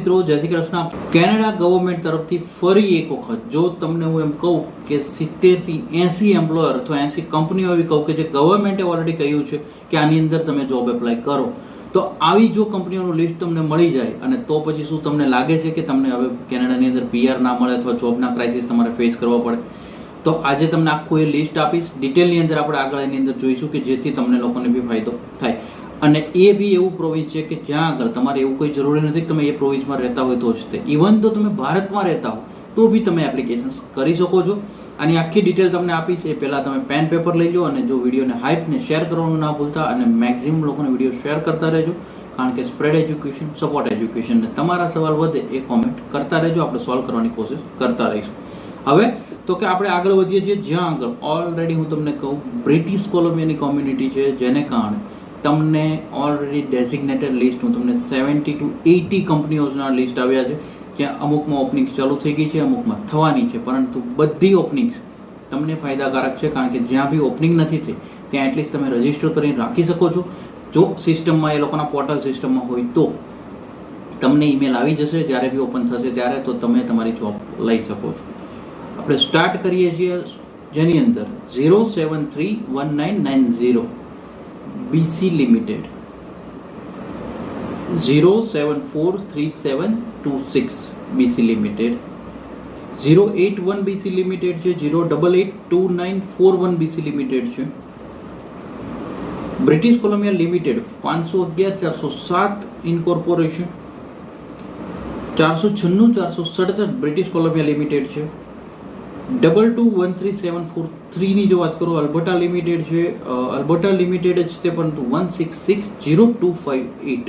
મિત્રો, જય Shri Krishna. Canada government તરફથી ફરી એક વખત, જો તમને હું એમ કહું કે સિત્તેરથી એસી એમ્પ્લોયર અથવા એસી કંપનીઓ એવી કહું કે જે ગવર્મેન્ટે ઓલરેડી કહ્યું છે કે આની અંદર તમે જોબ એપ્લાય કરો. તો આવી જો કંપનીઓનું લિસ્ટ તમને મળી જાય અને તો પછી શું તમને લાગે છે કે તમને હવે કેનેડાની અંદર પીઆર ના મળે અથવા જોબના ક્રાઇસિસ તમારે ફેસ કરવા પડે? તો આજે તમને આખું એ લિસ્ટ આપીશ. ડિટેલની અંદર આપણે આગળ એની અંદર જોઈશું કે જેથી તમને લોકોને બી ફાયદો થાય. અને એ બી એવું પ્રોવિન્સ છે કે જ્યાં આગળ તમારે એવું કોઈ જરૂરી નથી તમે એ પ્રોવિન્સમાં રહેતા હોય તો જ તે. ઇવન તો તમે ભારતમાં રહેતા હો, તો બી તમે એપ્લિકેશન કરી શકો છો. આની આખી ડિટેલ તમને આપીશ એ પહેલાં તમે પેન પેપર લઈ લો અને જો વિડીયોને હાઇપને શેર કરવાનું ના ભૂલતા અને મેક્ઝિમમ લોકોને વીડિયો શેર કરતા રહેજો. કારણ કે સ્પ્રેડ એજ્યુકેશન સપોર્ટ એજ્યુકેશન તમારા સવાલ વધે એ કોમેન્ટ કરતા રહેજો. આપણે સોલ્વ કરવાની કોશિશ કરતા રહીશું. હવે, તો કે આપણે આગળ વધીએ છીએ જ્યાં આગળ. ઓલરેડી હું તમને કહું બ્રિટિશ કોલંબિયાની કોમ્યુનિટી છે, જેને કારણે તમને ઓલરેડી ડેઝિગ્નેટેડ લિસ્ટ હું તમને સેવન્ટી ટુ એટી કંપનીઓના લિસ્ટ આવ્યા છે જ્યાં અમુકમાં ઓપનિંગ ચાલુ થઈ ગઈ છે, અમુકમાં થવાની છે, પરંતુ બધી ઓપનિંગ્સ તમને ફાયદાકારક છે, કારણ કે જ્યાં બી ઓપનિંગ નથી થઈ, ત્યાં એટલીસ્ટ તમે રજિસ્ટર કરીને રાખી શકો છો. જો સિસ્ટમમાં એ લોકોના પોર્ટલ સિસ્ટમમાં હોય તો તમને ઈમેલ આવી જશે, જ્યારે બી ઓપન થશે ત્યારે તો તમે તમારી જોબ લઈ શકો છો. આપણે સ્ટાર્ટ કરીએ છીએ જેની અંદર zero seven three one nine nine zero BC limited zero seven four three seven two six BC limited zero eight one BC limited છે zero double eight two nine four one BC limited છે. British Columbia limited પાંચસો અગિયાર, ચારસો સાત incorporation ચારસો છન્નું, ચારસો સડસઠ બ્રિટિશ કોલંબિયા લિમિટેડ છે. Double two one three seven four થ્રીની જો વાત કરું અલ્બર્ટા લિમિટેડ છે અલ્બર્ટા લિમિટેડ જ છે, પરંતુ one six six zero two five eight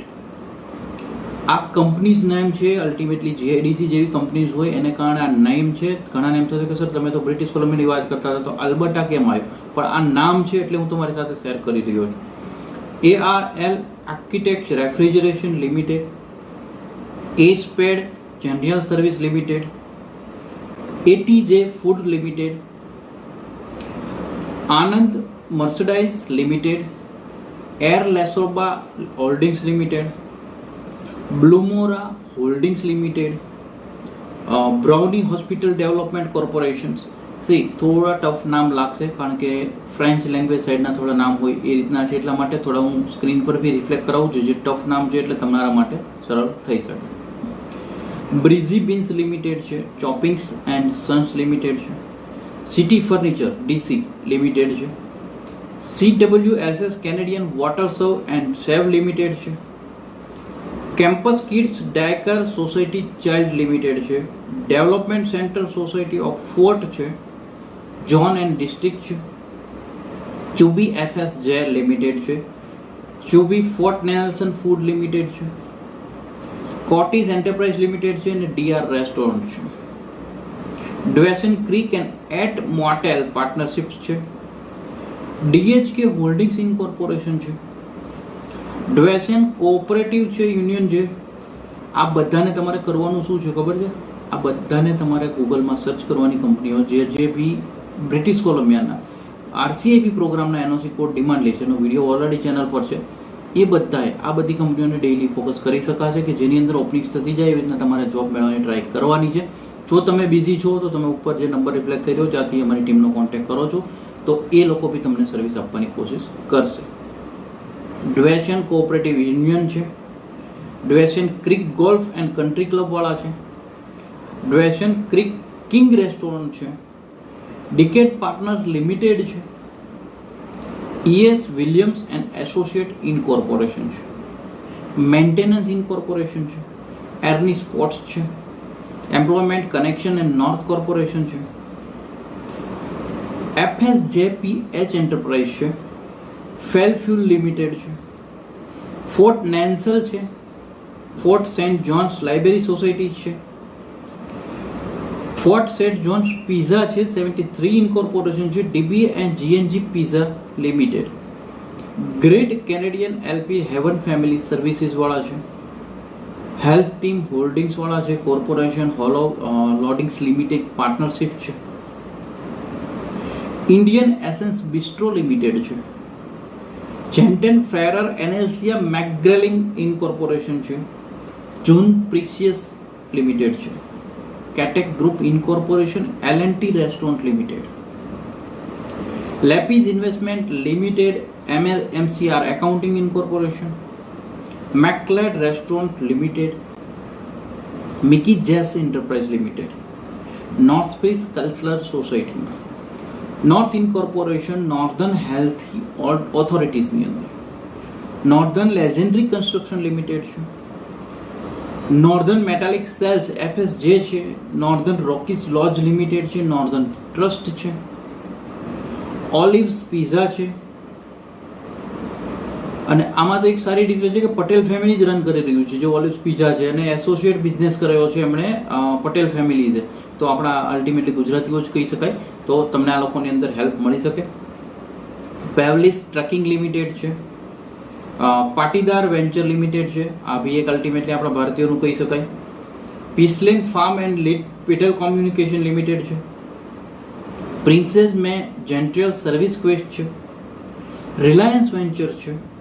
આ કંપનીઝ નેમ છે અલ્ટિમેટલી જીઆઈડીસી જેવી કંપનીઝ હોય, એને કારણે આ નેમ છે. ઘણા નેમ થશે કે, સર, તમે તો બ્રિટિશ કોલંબિયાની વાત કરતા હતા, તો અલ્બર્ટા કેમ આવ્યું? પણ આ નામ છે એટલે હું તમારી સાથે શેર કરી રહ્યો છું. એ R L architect refrigeration limited એસ્પેડ general service limited એટીજે food limited આનંદ મર્સડાઇઝ limited air લેસોબા holdings limited બ્લુમોરા holdings limited brownie hospital development corporations C થોડા ટફ નામ લાગશે કારણ કે ફ્રેન્ચ લેંગ્વેજ સાઈડના થોડા નામ હોય એ રીતના છે એટલા માટે થોડા હું સ્ક્રીન પર બી રિફ્લેક્ટ કરાવું છું જે ટફ નામ છે એટલે તમારા માટે સરળ થઈ શકે બ્રિઝી બિન્સ લિમિટેડ છે, ચોપિંગ્સ એન્ડ સન્સ લિમિટેડ છે. સિટી ફર્નિચર, ડીસી લિમિટેડ છે. C W S S Canadian water serve and save limited છે. Campus kids daycare society child limited છે. Development centre society of Fort છે. જોન એન્ડ ડિસ્ટ્રિક્ટ છે. Chubby FS J limited છે. Chubby Fort Nelson food limited છે. કોટીઝ enterprise limited છે અને DR restaurant છે. Dawson creek and at motel partnerships છે. DHK holdings incorporation છે. ડ્વેસન કોઓપરેટિવ છે યુનિયન છે આ બધાને તમારે કરવાનું શું છે ખબર છે? આ બધાને તમારે ગૂગલમાં સર્ચ કરવાની કંપનીઓ જે જે બી બ્રિટિશ કોલંબિયાના આરસીઆઈપી પ્રોગ્રામના એનઓસી કોડ ડિમાન્ડ લે એનો વીડિયો ઓલરેડી ચેનલ પર છે. એ બધાએ આ બધી કંપનીઓને ડેઇલી ફોકસ કરી શકાશે કે જેની અંદર ઓપનિંગ્સ થતી જાય એવી રીતના તમારે જોબ મેળવવાની ટ્રાય કરવાની છે. જો તમે બિઝી છો તો તમે ઉપર જે નંબર રિફ્લેક્ટ કર્યો ત્યાંથી અમારી ટીમનો કોન્ટેક્ટ કરો છો. તો એ લોકો બી તમને સર્વિસ આપવાની કોશિશ કરશે. ડ્વેશન કોઓપરેટિવ યુનિયન છે. Dawson creek golf and country ક્લબવાળા છે. ડ્વેશન ક્રિક કિંગ રેસ્ટોરન્ટ છે. ડિકેટ પાર્ટનર્સ લિમિટેડ છે. ES Williams and associate incorporation છે. મેન્ટેનન્સ ઇન્કોર્પોરેશન છે. એરની સ્પોર્ટ્સ છે. Employment connection and north corporation છે. એફએસજેપી એચ એન્ટરપ્રાઇઝ છે. ફેલ ફ્યુલ લિમિટેડ છે. ફોર્ટ નેન્સલ છે. Fort saint John's library society છે. ફોર્ટ સેન્ટ જોન્સ પિઝા છે સેવન્ટી થ્રી ઇન્કોર્પોરેશન છે DB and GNG pizza limited great Canadian LP haven family services વાળા છે health team holdings વાળા છે corporation hollow loadings limited partnership છે Indian essence bistro limited છે જેન્ટેન farer એનએલસીયા મેકગ્રેલિંગ incorporation છે June precious limited છે Katek group incorporation L and T restaurant limited લેપીઝ investment limited ML MCR accounting incorporation McLeod restaurant limited Mickey Jess enterprise limited north peace cultural સોસાયટીમાં north incorporation northern health ઓથોરિટીઝની અંદર. Northern legendary construction limited છે. Northern metallic sales FSJ છે northern Rockies lodge limited છે northern trust છે olives pizza છે, અને આમાં તો એક સારી ડિટેલ છે કે પટેલ ફેમિલી જ રન કરી રહ્યું છે. જે ઓલિવ્સ પીઝા છે અને એસોસિએટ બિઝનેસ કર્યો છે એમણે પટેલ ફેમિલી છે. તો આપણા અલ્ટિમેટલી ગુજરાતીઓ જ કહી શકાય. તો તમને આ લોકોની અંદર હેલ્પ મળી શકે. પેવલિસ ટ્રકિંગ લિમિટેડ છે. પાટીદાર વેન્ચર લિમિટેડ છે. આ બી એક અલ્ટિમેટલી આપણા ભારતીયોનું કહી શકાય. Peaceland farm and lead પીટલ communication limited છે. પ્રિન્સેસ મે જેન્ટ્રિયલ સર્વિસ ક્વેસ્ટ છે. રિલાયન્સ વેન્ચર છે.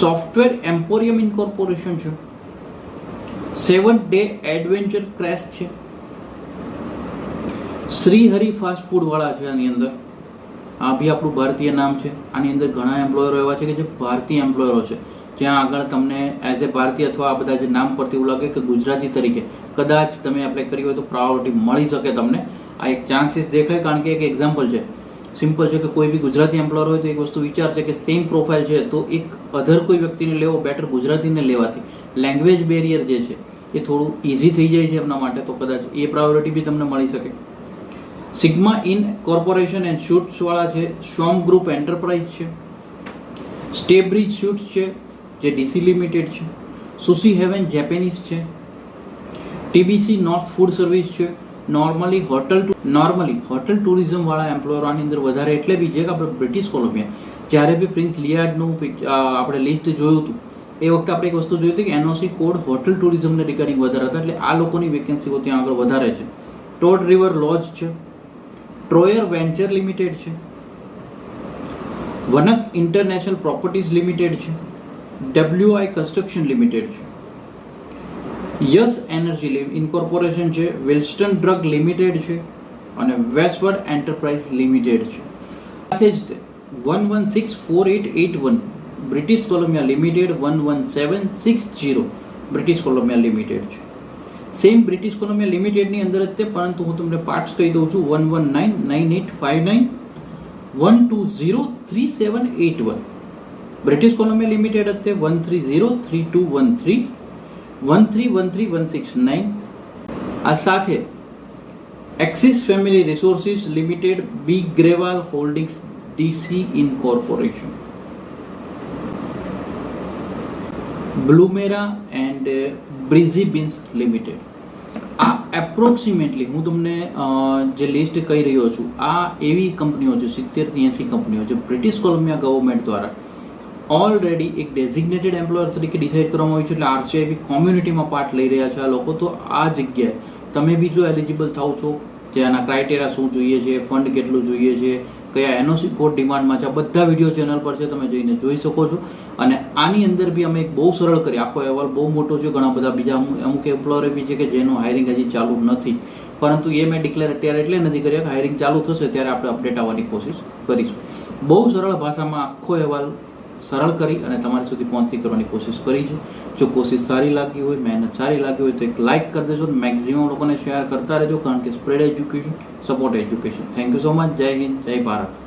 સોફ્ટવેર એમ્પોરિયમ ઇન્કોર્પોરેશન છે. સેવન ડે એડવેન્ચર ક્રેશ છે. શ્રી હરિ ફાસ્ટ ફૂડ વાળા છે આની અંદર. આ બી આપણું ભારતીય નામ છે. આની અંદર ઘણા એમ્પ્લોયરો એવા છે કે જે ભારતીય એમ્પ્લોયરો છે. જ્યાં આગળ તમને એઝ એ ભારતીય અથવા આ બધા જે નામ પરથી એવું લાગે કે ગુજરાતી તરીકે, કદાચ તમે એપ્લાય કરી હોય તો પ્રાયોરિટી મળી શકે તમને. આ એક ચાન્સીસ દેખાય કારણ કે એક એક્ઝામ્પલ છે. સિમ્પલ છે કે કોઈ બી ગુજરાતી એમ્પ્લોયર હોય તો એક વસ્તુ વિચાર છે કે સેમ પ્રોફાઇલ છે તો એક અધર કોઈ વ્યક્તિને લેવો બેટર ગુજરાતીને લેવાથી. લેંગ્વેજ બેરિયર જે છે એ થોડું ઇઝી થઈ જાય છે એમના માટે તો કદાચ એ પ્રાયોરિટી બી તમને મળી શકે. Sigma incorporation and shoots વાળા છે શોમ ગ્રુપ એન્ટરપ્રાઇઝ છે, સ્ટેબ્રિજ શૂટ્સ છે, જે ડીસી લિમિટેડ છે સુસી હેવન જેપેનીઝ છે, ટીબીસી નોર્થ ફૂડ સર્વિસ છે, નોર્મલી હોટલ નોર્મલી હોટલ ટુરિઝમવાળા એમ્પ્લોયરોની અંદર વધારે એટલે બી છે કે આપણે બ્રિટિશ કોલંબિયા, જ્યારે બી પ્રિન્સ લિયાર્ડનું આપણે લિસ્ટ જોયું હતું, એ વખતે આપણે એક વસ્તુ જોઈ હતી કે એનઓસી કોડ હોટલ ટુરિઝમને રિગાર્ડિંગ વધારે હતા, એટલે આ લોકોની વેકેન્સીઓ ત્યાં આગળ વધારે છે. ટોડ રિવર લોજ છે ટ્રોયર વેન્ચર લિમિટેડ છે. વનક ઇન્ટરનેશનલ પ્રોપર્ટીઝ લિમિટેડ છે. ડબલ્યુઆઈ કન્સ્ટ્રક્શન લિમિટેડ છે. યસ એનર્જી ઇન્કોર્પોરેશન છે. વિલ્સ્ટન ડ્રગ લિમિટેડ છે. અને વેસ્ટવર્ડ એન્ટરપ્રાઇઝ લિમિટેડ છે. સાથે જ one one six four eight eight one British Columbia limited one one seven six zero British Columbia limited છે. Same British Columbia લિમિટેડની અંદર જ તે, પરંતુ હું તમને પાર્ટ્સ કહી દઉં છું. One one nine nine eight five nine one two zero three seven eight one British Columbia limited અત્યારે one three zero three two one three one three one three one six nine આ સાથે axis family resources limited B Grewal holdings DC incorporation Blumera and Breezy Beans limited. આ approximately હું તમને જે list કહી રહ્યો છું, આ એવી કંપનીઓ છે, સિત્તેરથી એંસી કંપનીઓ છે બ્રિટિશ કોલંબિયા ગવર્મેન્ટ દ્વારા ઓલરેડી એક ડેઝિગ્નેટેડ એમ્પ્લોયર તરીકે ડિસાઇડ કરવામાં આવ્યું છે, એટલે આરસીઆઈબી કોમ્યુનિટીમાં પાર્ટ લઈ રહ્યા છે આ લોકો. તો આ જગ્યાએ તમે બી જો એલિજિબલ થાવ છો ત્યાંના ક્રાઇટેરિયા શું જોઈએ છે ફંડ કેટલું જોઈએ છે કયા એનઓસી કોડ ડિમાન્ડમાં છે બધા વીડિયો ચેનલ પર છે, તમે જઈને જોઈ શકો છો. અને આની અંદર બી અમે એક બહુ સરળ કરી, આખો અહેવાલ બહુ મોટો છે, ઘણા બધા બીજા અમુક એમ્પ્લોયર બી છે કે જેનું હાયરિંગ હજી ચાલુ નથી. પરંતુ એ મેં ડિક્લેર અત્યારે એટલે નથી કર્યા કે હાયરિંગ ચાલુ થશે, ત્યારે આપણે અપડેટ આવવાની કોશિશ કરીશું. બહુ સરળ ભાષામાં આખો અહેવાલ સરળ કરી અને તમારી સુધી પહોંચતી કરવાની કોશિશ કરી છું જો કોશિશ સારી લાગી હોય, મહેનત સારી લાગી હોય, તો એક લાઇક કરી દેજો મેક્સિમમ લોકોને શેર કરતા રહેજો, કારણ કે spread education support education thank you so much જય હિન્દ જય ભારત